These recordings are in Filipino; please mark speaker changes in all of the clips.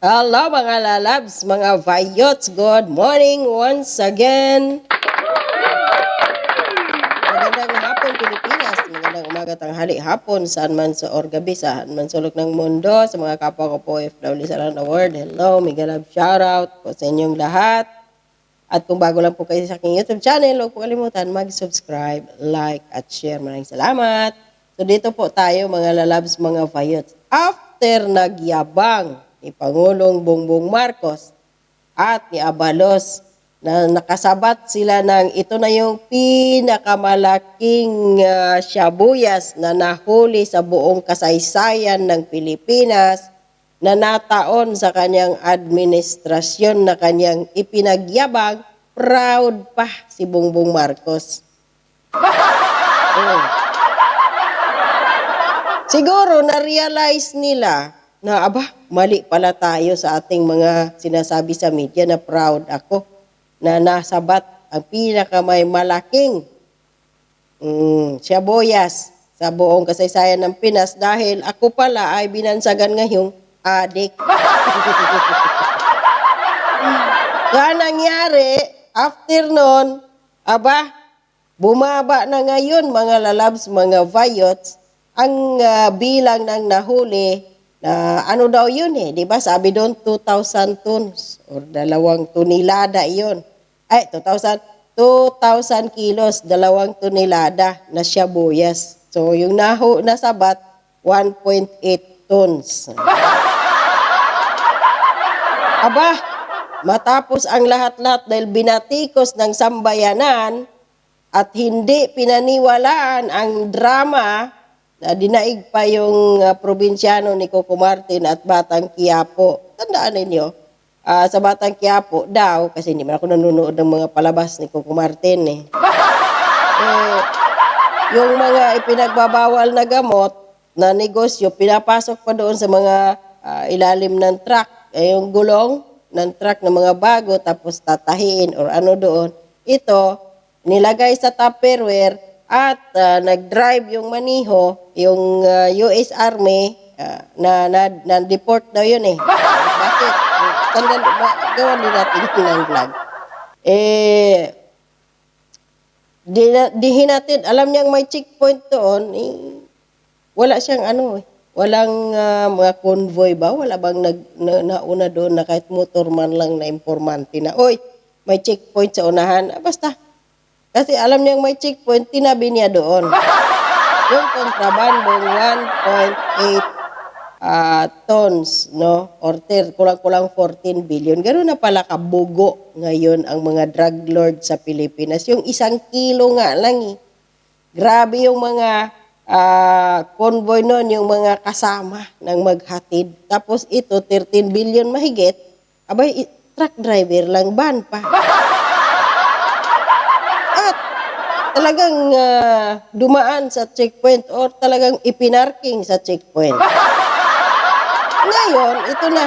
Speaker 1: Hello mga lalabs, mga vayots. Good morning once again. Magandang hapon Pilipinas, magandang umaga tanghali hapon saan man sa or gabi saan man sulok ng mundo sa mga kapwa ko po FW sa the world. Hello, mega love shout out po sa inyong lahat. At kung bago lang po kayo sa aking YouTube channel, huwag po kalimutan mag-subscribe, like, at share. Maraming salamat. So dito po tayo mga lalabs, mga vayots. After nagyabang ni Pangulong Bongbong Marcos at ni Abalos na nakasabat sila ng ito na yung pinakamalaking ah, shabuyas na nahuli sa buong kasaysayan ng Pilipinas na nataon sa kanyang administrasyon na kanyang ipinagyabang, proud pa si Bongbong Marcos. Oh. Siguro na-realize nila na aba, mali pala tayo sa ating mga sinasabi sa media na proud ako na nasabat ang pinakamay malaking mm, siyaboyas sa buong kasaysayan ng Pinas dahil ako pala ay binansagan ngayong adik. Kaya nangyari, after nun, aba, bumaba na ngayon mga lalabs, mga vayots, ang ah, bilang ng nahuli na ano daw yun eh, di ba? Sabi doon 2,000 tons or dalawang tonelada yun. Ay, 2,000 2,000 kilos, dalawang tonelada na siyabuyas. So, yung nahu, nasabat, 1.8 tons. Aba, matapos ang lahat-lahat dahil binatikos ng sambayanan at hindi pinaniwalaan ang drama na dinaig pa yung uh, probinsyano ni Coco Martin at Batang Quiapo. Tandaan ninyo, ah, sa Batang Quiapo daw, kasi hindi man ako nanonood ng mga palabas ni Coco Martin eh. eh yung mga ipinagbabawal na gamot na negosyo, pinapasok pa doon sa mga ah, ilalim ng truck. Eh, yung gulong ng truck ng mga bago, tapos tatahiin or ano doon. Ito, nilagay sa Tupperware at ah, nag-drive yung maniho, yung ah, US Army, ah, na, na, na deport daw yun eh. Bakit? Tanda, ba, gawan din natin ng vlog. Eh, di, na- di hinatid, alam niyang may checkpoint doon, eh, wala siyang ano eh. Walang ah, mga convoy ba? Wala bang nag, na, nauna doon na kahit motor man lang na informante na, oy, may checkpoint sa unahan. Ah, basta, kasi alam niyang may checkpoint, tinabi niya doon. Yung kontrabandong 1.8 ah, tons, no? Or ter, kulang-kulang 14 billion. Ganoon na pala kabugo ngayon ang mga drug lord sa Pilipinas. Yung isang kilo nga lang eh. Grabe yung mga ah, convoy noon, yung mga kasama ng maghatid. Tapos ito, 13 billion mahigit. Abay, truck driver lang, ban pa. At talagang ah, dumaan sa checkpoint or talagang ipinarking sa checkpoint. Ngayon, ito na.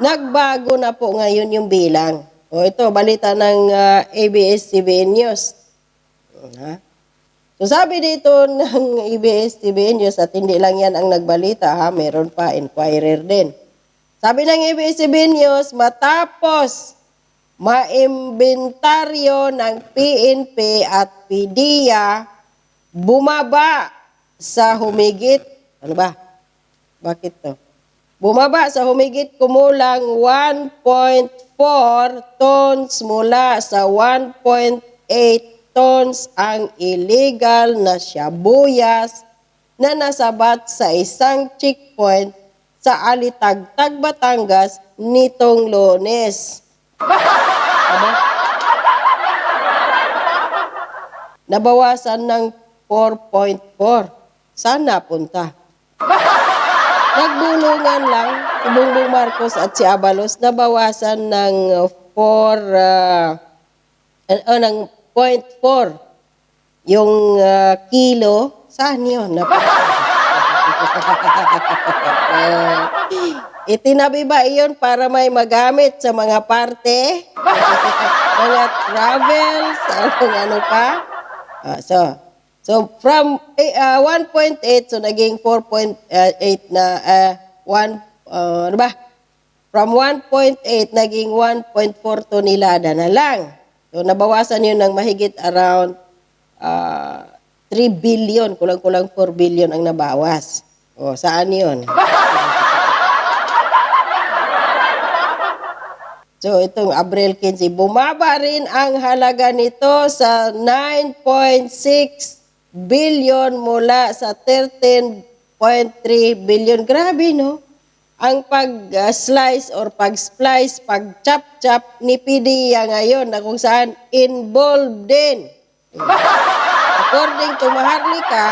Speaker 1: Nagbago na po ngayon yung bilang. O ito, balita ng ah, ABS-CBN News. Ha? So sabi dito ng ABS-CBN News at hindi lang yan ang nagbalita ha, meron pa, inquirer din. Sabi ng ABS-CBN News, matapos maimbentaryo ng PNP at PDEA, bumaba sa humigit, ano ba? Bakit to? Bumaba sa humigit kumulang 1.4 tons mula sa 1.8 tons ang illegal na shabuyas na nasabat sa isang checkpoint sa Alitagtag, Batangas nitong lunes. Aba? Nabawasan ng 4.4. Saan napunta? Nagbulungan lang si Bongbong Marcos at si Abalos nabawasan ng 4 uh, uh, ng 0.4 yung ah, kilo saan yun Eh, itinabi ba iyon para may magamit sa mga parte mga travel sa anong ano pa Ah, so So from eh, ah, 1.8 so naging 4.8 na ah, 1 ah, ano ba? from 1.8 naging 1.4 tonelada na lang. So nabawasan yun ng mahigit around ah, 3 billion, kulang-kulang 4 billion ang nabawas. O, saan yun? So itong Abril 15, bumaba rin ang halaga nito sa 9.6 billion mula sa 13.3 billion. Grabe no? Ang pag-slice or pag-splice, pag-chop-chop ni PDEA ngayon na kung saan involved din. According to Maharlika,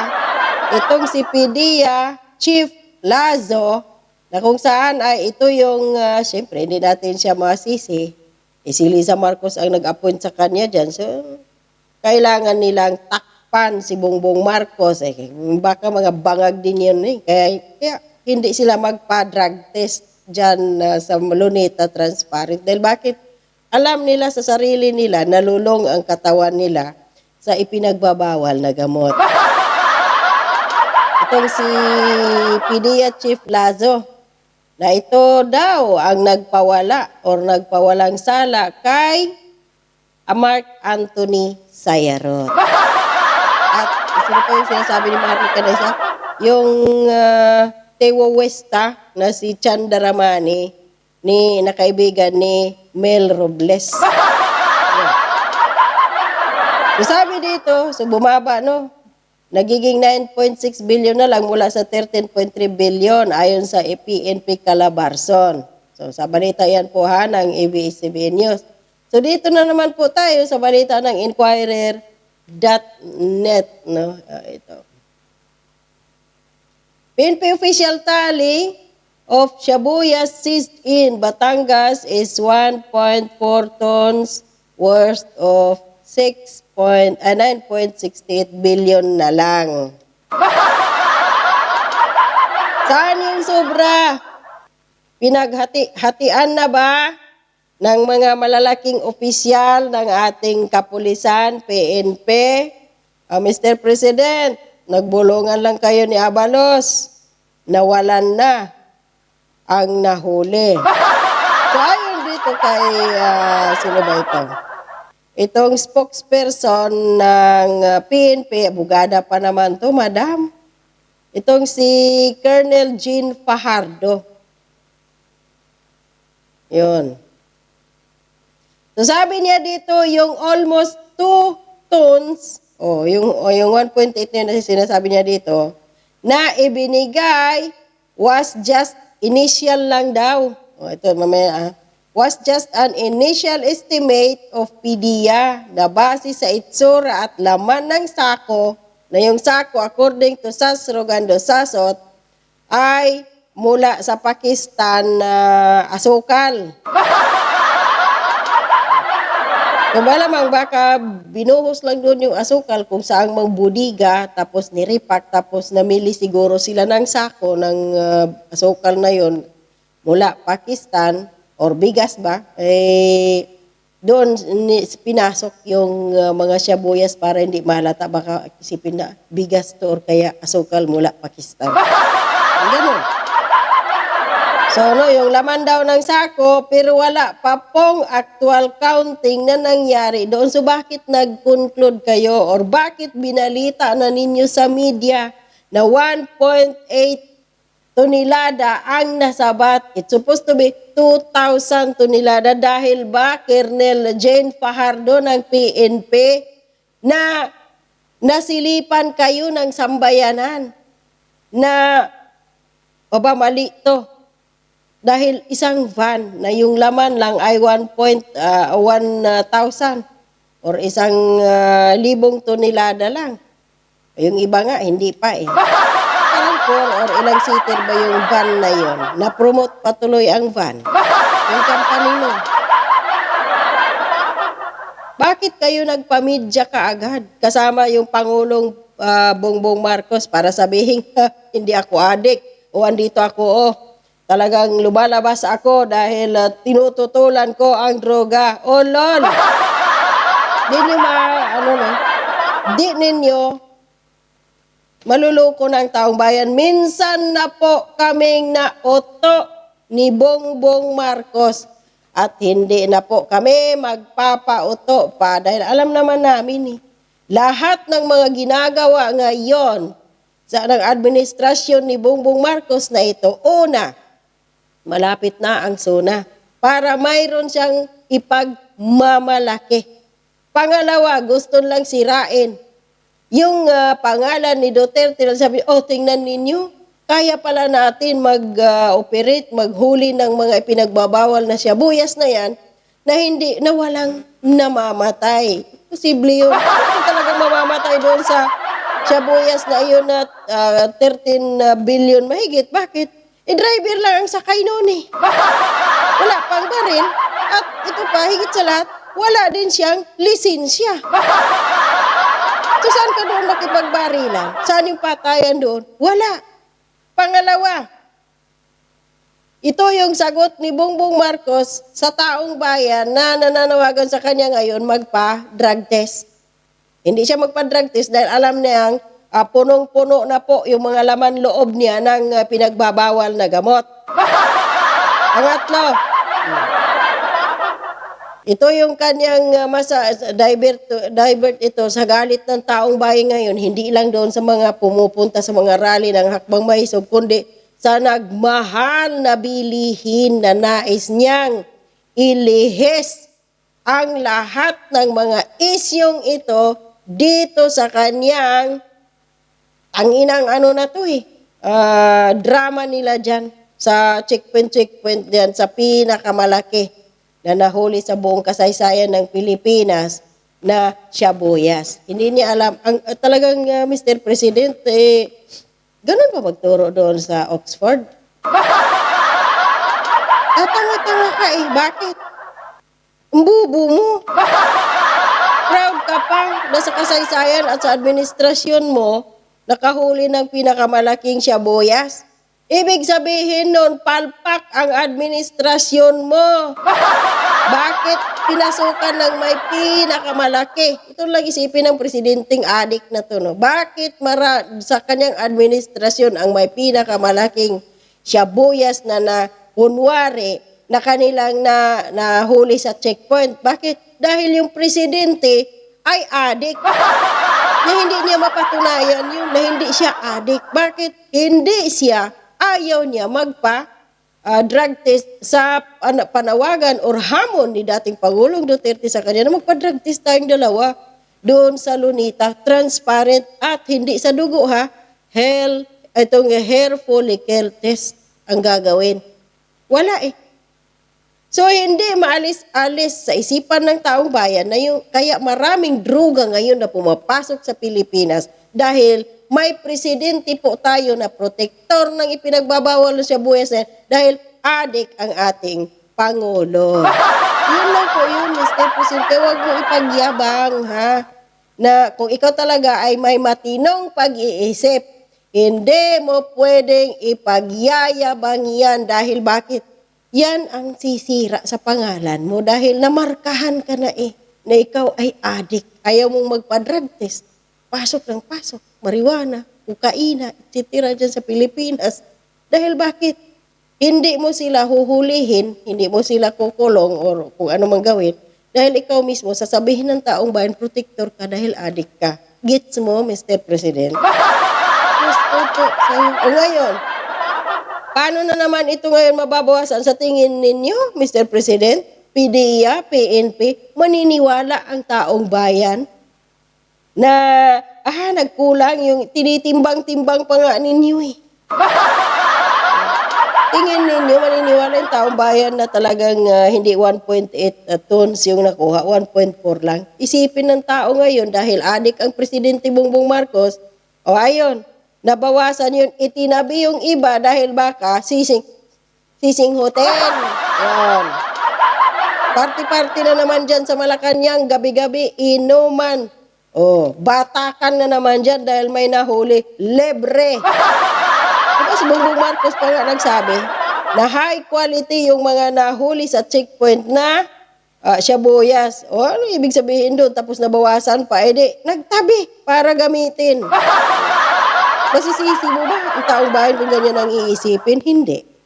Speaker 1: itong si PDEA, Chief Lazo, na kung saan ay ito yung, uh, siyempre, hindi natin siya masisi. Eh, si Lisa Marcos ang nag-appoint sa kanya dyan. So, kailangan nilang takpan si Bongbong Marcos. Eh, baka mga bangag din yun eh. Kaya, kaya hindi sila magpa-drug test dyan uh, sa Luneta Transparent. Dahil bakit? Alam nila sa sarili nila, nalulong ang katawan nila sa ipinagbabawal na gamot. Itong si PDEA Chief Lazo, na ito daw ang nagpawala or nagpawalang sala kay Mark Anthony Sayarot. At sino pa yung sinasabi ni Mark Canesa? Yung uh, Tewo Westa na si Chandaramani ni nakaibigan ni Mel Robles. Yan. So sabi dito, so bumaba no, nagiging 9.6 billion na lang mula sa 13.3 billion ayon sa PNP Calabarzon. So sa balita yan po ha ng ABS-CBN News. So dito na naman po tayo sa balita ng Inquirer.net. No? Ah, ito. PNP official tally of Shabuyas seized in Batangas is 1.4 tons worth of 6 point, ah, 9.68 billion na lang. Saan yung sobra? Pinaghati-hatian na ba ng mga malalaking opisyal ng ating kapulisan, PNP? Ah, Mr. President, nagbulungan lang kayo ni Abalos. Nawalan na ang nahuli. So ayon dito kay, ah, sino ba ito? Itong spokesperson ng uh, PNP, abogada pa naman to, madam. Itong si Colonel Jean Fajardo. Yun. So sabi niya dito, yung almost 2 tons, oh, yung, oh, yung 1.8 na sinasabi niya dito, na ibinigay was just initial lang daw. Oh, ito mamaya ah was just an initial estimate of PDEA na base sa itsura at laman ng sako na yung sako according to Sas Rogando Sasot ay mula sa Pakistan na asukal. Kung malamang baka binuhos lang doon yung asukal kung saang mang budiga tapos niripak tapos namili siguro sila ng sako ng uh, asukal na yon mula Pakistan or bigas ba, eh, doon pinasok yung uh, mga siyabuyas para hindi mahalata. Baka isipin na bigas to or kaya asukal mula Pakistan. Ganun. So, no, yung laman daw ng sako, pero wala pa pong actual counting na nangyari doon. So, bakit nag-conclude kayo or bakit binalita na ninyo sa media na 1.8 tonelada ang nasabat. It's supposed to be 2,000 tonelada dahil ba Colonel Jane Fajardo ng PNP na nasilipan kayo ng sambayanan na o ba mali to dahil isang van na yung laman lang ay 1.1,000 or isang uh, libong tonelada lang. Yung iba nga, hindi pa eh four or ilang seater ba yung van na yon? Na-promote patuloy ang van. Yung company nun. Bakit kayo nagpamidya kaagad? Kasama yung Pangulong uh, Bongbong Marcos para sabihin, hindi ako adik o andito ako, oh, talagang lumalabas ako dahil uh, tinututulan ko ang droga. Oh, lol! Di niyo ma, ano na, di ninyo maluluko ng taong bayan. Minsan na po kaming nauto ni Bongbong Marcos. At hindi na po kami magpapauto pa dahil alam naman namin eh, lahat ng mga ginagawa ngayon sa ng administrasyon ni Bongbong Marcos na ito, una, malapit na ang SONA para mayroon siyang ipagmamalaki. Pangalawa, gusto lang sirain. Yung ah, pangalan ni Duterte, sabi, oh, tingnan ninyo, kaya pala natin mag-operate, maghuli ng mga ipinagbabawal na siyabuyas na yan, na hindi, na walang namamatay. Posible yun. Walang talagang mamamatay doon sa siyabuyas na yun na ah, 13 billion mahigit. Bakit? Eh, driver lang ang sakay noon eh. Wala pang baril. At ito pa, higit sa lahat, wala din siyang lisensya. So saan ka doon makipagbarilan? Saan yung patayan doon? Wala. Pangalawa, ito yung sagot ni Bongbong Marcos sa taong bayan na nananawagan sa kanya ngayon magpa-drug test. Hindi siya magpa-drug test dahil alam niyang ah, punong-puno na po yung mga laman loob niya ng ah, pinagbabawal na gamot. Pangatlo, ito yung kanyang uh, masa divert divert ito sa galit ng taong bayan ngayon. Hindi lang doon sa mga pumupunta sa mga rally ng hakbang mahisog kundi sa nagmahal na bilihin na nais niyang ilihis ang lahat ng mga isyong ito dito sa kanyang ang inang ano na to eh, ah, drama nila dyan sa checkpoint checkpoint dyan sa pinakamalaki na nahuli sa buong kasaysayan ng Pilipinas na siyabuyas. Hindi niya alam. Ang, ah, talagang ah, Mr. President, eh, ganun ba magturo doon sa Oxford? Ah, tanga-tanga ka eh. Bakit? Ang bubo mo. Proud ka pa na sa kasaysayan at sa administrasyon mo, nakahuli ng pinakamalaking siyabuyas. Ibig sabihin nun, palpak ang administrasyon mo. Bakit pinasukan ng may pinakamalaki? Ito lang isipin ng presidenteng adik na to. No? Bakit mara, sa kanyang administrasyon ang may pinakamalaking siyabuyas na na kunwari na kanilang na nahuli sa checkpoint? Bakit? Dahil yung presidente ay adik. na hindi niya mapatunayan yun na hindi siya adik. Bakit? Hindi siya ayaw niya magpa ah, drug test sa ano, panawagan or hamon ni dating Pangulong Duterte sa kanya na magpa-drug test tayong dalawa doon sa Lunita, transparent at hindi sa dugo ha, hell, itong hair follicle test ang gagawin. Wala eh. So hindi maalis-alis sa isipan ng taong bayan na yung kaya maraming druga ngayon na pumapasok sa Pilipinas dahil may presidente po tayo na protektor ng ipinagbabawal na siya buwes na yan dahil adik ang ating Pangulo. yun lang po yun, Mr. Presidente. Huwag mo ipagyabang, ha? Na kung ikaw talaga ay may matinong pag-iisip, hindi mo pwedeng ipagyayabang yan dahil bakit? Yan ang sisira sa pangalan mo dahil namarkahan ka na eh na ikaw ay adik. Ayaw mong magpa-drug test. Pasok ng pasok. Marijuana, kukaina, etc. dyan sa Pilipinas. Dahil bakit? Hindi mo sila huhulihin, hindi mo sila kukulong o kung ano mang gawin. Dahil ikaw mismo, sasabihin ng taong bayan, protector ka dahil adik ka. Gets mo, Mr. President? Yes, opo, sa'yo. O ngayon, Paano na naman ito ngayon mababawasan sa tingin ninyo, Mr. President? PDEA, PNP, maniniwala ang taong bayan na ah, nagkulang yung tinitimbang-timbang pa nga ninyo eh. Tingin ninyo, maniniwala yung taong bayan na talagang ah, hindi 1.8 tons yung nakuha, 1.4 lang. Isipin ng tao ngayon dahil adik ang Presidente Bongbong Marcos, o ayon, nabawasan yun, itinabi yung iba dahil baka sising, sising hotel. Yan. Party-party na naman dyan sa Malacanang, gabi-gabi, inuman. Oh, batakan na naman dyan dahil may nahuli, lebre. Diba si Marcos pa nga nagsabi na high quality yung mga nahuli sa checkpoint na uh, siyabuyas. O ano ibig sabihin doon? Tapos nabawasan pa. Eh di, nagtabi para gamitin. Masisisi mo ba ang taong bayan kung ganyan ang iisipin? Hindi.